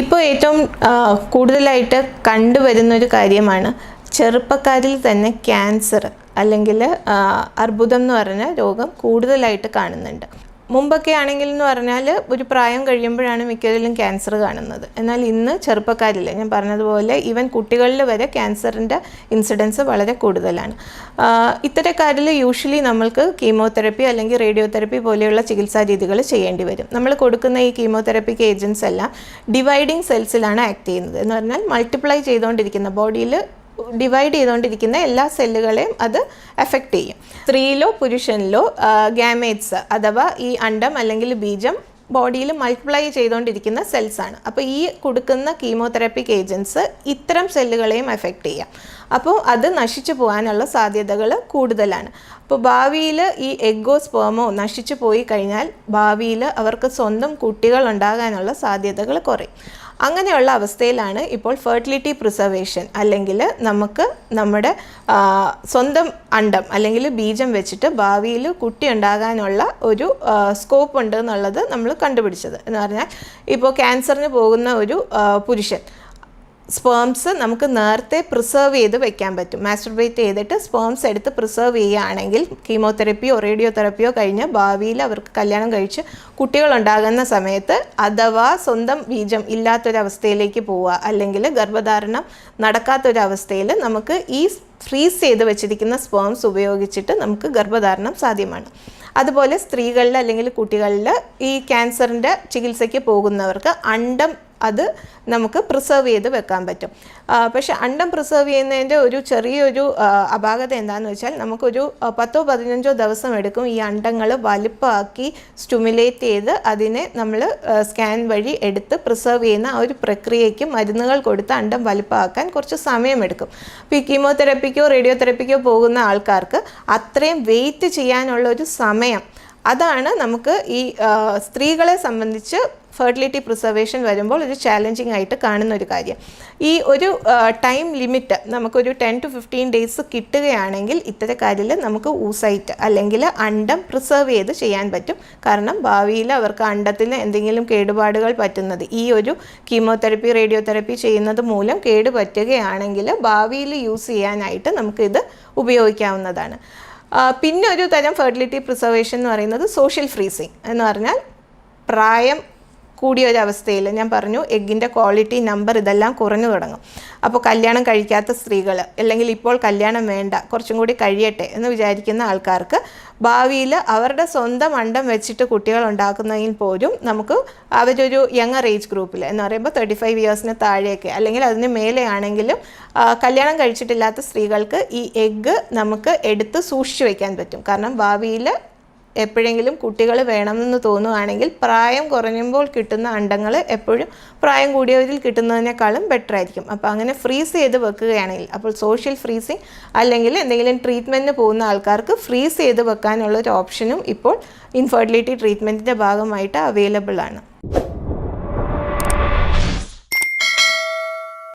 ഇപ്പോൾ ഏറ്റവും കൂടുതലായിട്ട് കണ്ടുവരുന്നൊരു കാര്യമാണ് ചെറുപ്പക്കാരിൽ തന്നെ ക്യാൻസർ അല്ലെങ്കിൽ അർബുദം എന്ന് പറഞ്ഞ രോഗം കൂടുതലായിട്ട് കാണുന്നുണ്ട്. മുമ്പൊക്കെ ആണെങ്കിൽ എന്ന് പറഞ്ഞാൽ ഒരു പ്രായം കഴിയുമ്പോഴാണ് മിക്കതിലും ക്യാൻസർ കാണുന്നത്. എന്നാൽ ഇന്ന് ചെറുപ്പക്കാരിൽ ഞാൻ പറഞ്ഞതുപോലെ ഈവൻ കുട്ടികളിൽ വരെ ക്യാൻസറിന്റെ ഇൻസിഡൻസ് വളരെ കൂടുതലാണ്. ഇത്തരക്കാരിൽ യൂഷ്വലി നമ്മൾക്ക് കീമോതെറപ്പി അല്ലെങ്കിൽ റേഡിയോതെറപ്പി പോലെയുള്ള ചികിത്സാ രീതികൾ ചെയ്യേണ്ടി വരും. നമ്മൾ കൊടുക്കുന്ന ഈ കീമോതെറപ്പിക്ക് ഏജൻസ് എല്ലാം ഡിവൈഡിങ് സെൽസിലാണ് ആക്ട് ചെയ്യുന്നത്. എന്ന് പറഞ്ഞാൽ മൾട്ടിപ്ലൈ ചെയ്തുകൊണ്ടിരിക്കുന്ന ബോഡിയിൽ ഡിവൈഡ് ചെയ്തുകൊണ്ടിരിക്കുന്ന എല്ലാ സെല്ലുകളെയും അത് എഫക്റ്റ് ചെയ്യും. സ്ത്രീയിലോ പുരുഷനിലോ ഗാമേറ്റ്സ് അഥവാ ഈ അണ്ടം അല്ലെങ്കിൽ ബീജം ബോഡിയിൽ മൾട്ടിപ്ലൈ ചെയ്തുകൊണ്ടിരിക്കുന്ന സെൽസാണ് അപ്പോൾ ഈ കൊടുക്കുന്ന കീമോതെറാപ്പിക് ഏജൻസ് ഇത്തരം സെല്ലുകളെയും എഫക്റ്റ് ചെയ്യാം. അപ്പോൾ അത് നശിച്ചു പോകാനുള്ള സാധ്യതകൾ കൂടുതലാണ്. അപ്പോൾ ഭാവിയിൽ ഈ എഗ്ഗോ സ്പേമോ നശിച്ചു പോയി കഴിഞ്ഞാൽ ഭാവിയിൽ അവർക്ക് സ്വന്തം കുട്ടികൾ ഉണ്ടാകാനുള്ള സാധ്യതകൾ കുറയും. അങ്ങനെയുള്ള അവസ്ഥയിലാണ് ഇപ്പോൾ ഫെർട്ടിലിറ്റി പ്രിസർവേഷൻ അല്ലെങ്കിൽ നമുക്ക് നമ്മുടെ സ്വന്തം അണ്ടം അല്ലെങ്കിൽ ബീജം വെച്ചിട്ട് ഭാവിയിൽ കുട്ടി ഉണ്ടാകാനുള്ള ഒരു സ്കോപ്പ് ഉണ്ട് എന്നുള്ളത് നമ്മൾ കണ്ടുപിടിച്ചത്. എന്ന് പറഞ്ഞാൽ ഇപ്പോൾ ക്യാൻസറിന് പോകുന്ന ഒരു പുരുഷൻ സ്പേംസ് നമുക്ക് നേരത്തെ പ്രിസർവ് ചെയ്ത് വെക്കാൻ പറ്റും. മാസ്റ്റർബേറ്റ് ചെയ്തിട്ട് സ്പേംസ് എടുത്ത് പ്രിസർവ് ചെയ്യുകയാണെങ്കിൽ കീമോതെറപ്പിയോ റേഡിയോ തെറപ്പിയോ കഴിഞ്ഞ് ഭാവിയിൽ അവർക്ക് കല്യാണം കഴിച്ച് കുട്ടികളുണ്ടാകുന്ന സമയത്ത് അഥവാ സ്വന്തം ബീജം ഇല്ലാത്തൊരവസ്ഥയിലേക്ക് പോവുക അല്ലെങ്കിൽ ഗർഭധാരണം നടക്കാത്തൊരവസ്ഥയിൽ നമുക്ക് ഈ ഫ്രീസ് ചെയ്ത് വെച്ചിരിക്കുന്ന സ്പേംസ് ഉപയോഗിച്ചിട്ട് നമുക്ക് ഗർഭധാരണം സാധ്യമാണ്. അതുപോലെ സ്ത്രീകളിൽ അല്ലെങ്കിൽ കുട്ടികളിൽ ഈ ക്യാൻസറിന്റെ ചികിത്സയ്ക്ക് പോകുന്നവർക്ക് അണ്ടം അത് നമുക്ക് പ്രിസർവ് ചെയ്ത് വെക്കാൻ പറ്റും. പക്ഷെ അണ്ടം പ്രിസർവ് ചെയ്യുന്നതിന്റെ ഒരു ചെറിയൊരു അപാകത എന്താണെന്ന് വെച്ചാൽ നമുക്കൊരു പത്തോ പതിനഞ്ചോ ദിവസം എടുക്കും ഈ അണ്ടങ്ങൾ വലുപ്പമാക്കി സ്റ്റുമുലേറ്റ് ചെയ്ത് അതിനെ നമ്മൾ സ്കാൻ വഴി എടുത്ത് പ്രിസർവ് ചെയ്യുന്ന ആ ഒരു പ്രക്രിയയ്ക്ക് മരുന്നുകൾ കൊടുത്ത് അണ്ടം വലുപ്പമാക്കാൻ കുറച്ച് സമയമെടുക്കും അപ്പോൾ ഈ കീമോതെറപ്പിക്കോ റേഡിയോ തെറപ്പിക്കോ പോകുന്ന ആൾക്കാർക്ക് അത്രയും വെയിറ്റ് ചെയ്യാനുള്ള ഒരു സമയം അതാണ് നമുക്ക് ഈ സ്ത്രീകളെ സംബന്ധിച്ച് ഫെർട്ടിലിറ്റി പ്രിസർവേഷൻ വരുമ്പോൾ ഒരു ചാലഞ്ചിങ് ആയിട്ട് കാണുന്ന ഒരു കാര്യം. ഈ ഒരു ടൈം ലിമിറ്റ് നമുക്കൊരു ടെൻ ടു ഫിഫ്റ്റീൻ ഡേയ്സ് കിട്ടുകയാണെങ്കിൽ ഇത്തരക്കാരിൽ നമുക്ക് ഊസൈറ്റ് അല്ലെങ്കിൽ അണ്ടം പ്രിസർവ് ചെയ്ത് ചെയ്യാൻ പറ്റും. കാരണം ഭാവിയിൽ അവർക്ക് അണ്ടത്തിന് എന്തെങ്കിലും കേടുപാടുകൾ പറ്റുന്നത് ഈ ഒരു കീമോതെറപ്പി റേഡിയോ തെറപ്പി ചെയ്യുന്നത് മൂലം കേടുപറ്റുകയാണെങ്കിൽ ഭാവിയിൽ യൂസ് ചെയ്യാനായിട്ട് നമുക്കിത് ഉപയോഗിക്കാവുന്നതാണ്. പിന്നെ ഒരു തരം ഫെർട്ടിലിറ്റി പ്രിസർവേഷൻ എന്ന് പറയുന്നത് സോഷ്യൽ ഫ്രീസിങ് എന്ന് പറഞ്ഞാൽ പ്രായം കൂടിയ ഒരു അവസ്ഥയിൽ ഞാൻ പറഞ്ഞു എഗ്ഗിന്റെ ക്വാളിറ്റി നമ്പർ ഇതെല്ലാം കുറഞ്ഞു തുടങ്ങും. അപ്പോൾ കല്യാണം കഴിക്കാത്ത സ്ത്രീകൾ അല്ലെങ്കിൽ ഇപ്പോൾ കല്യാണം വേണ്ട കുറച്ചും കൂടി കഴിയട്ടെ എന്ന് വിചാരിക്കുന്ന ആൾക്കാർക്ക് ഭാവിയിൽ അവരുടെ സ്വന്തം അണ്ടം വെച്ചിട്ട് കുട്ടികൾ ഉണ്ടാക്കുന്നതിൽ പോലും നമുക്ക് അവരൊരു യങ്ങർ ഏജ് ഗ്രൂപ്പിൽ എന്ന് പറയുമ്പോൾ തേർട്ടി ഫൈവ് ഇയേഴ്സിന് താഴെയൊക്കെ അല്ലെങ്കിൽ അതിന് മേലെയാണെങ്കിലും ആണെങ്കിലും കല്യാണം കഴിച്ചിട്ടില്ലാത്ത സ്ത്രീകൾക്ക് ഈ എഗ്ഗ് നമുക്ക് എടുത്ത് സൂക്ഷിച്ചു വയ്ക്കാൻ പറ്റും. കാരണം ഭാവിയിൽ എപ്പോഴെങ്കിലും കുട്ടികൾ വേണമെന്ന് തോന്നുകയാണെങ്കിൽ പ്രായം കുറഞ്ഞുമ്പോൾ കിട്ടുന്ന അണ്ടങ്ങൾ എപ്പോഴും പ്രായം കൂടിയവരിൽ കിട്ടുന്നതിനേക്കാളും ബെറ്റർ ആയിരിക്കും. അപ്പോൾ അങ്ങനെ ഫ്രീസ് ചെയ്ത് വെക്കുകയാണെങ്കിൽ അപ്പോൾ സോഷ്യൽ ഫ്രീസിങ് അല്ലെങ്കിൽ എന്തെങ്കിലും ട്രീറ്റ്മെന്റിന് പോകുന്ന ആൾക്കാർക്ക് ഫ്രീസ് ചെയ്ത് വെക്കാനുള്ള ഒരു ഓപ്ഷനും ഇപ്പോൾ ഇൻഫെർട്ടിലിറ്റി ട്രീറ്റ്മെന്റിന്റെ ഭാഗമായിട്ട് അവൈലബിൾ ആണ്.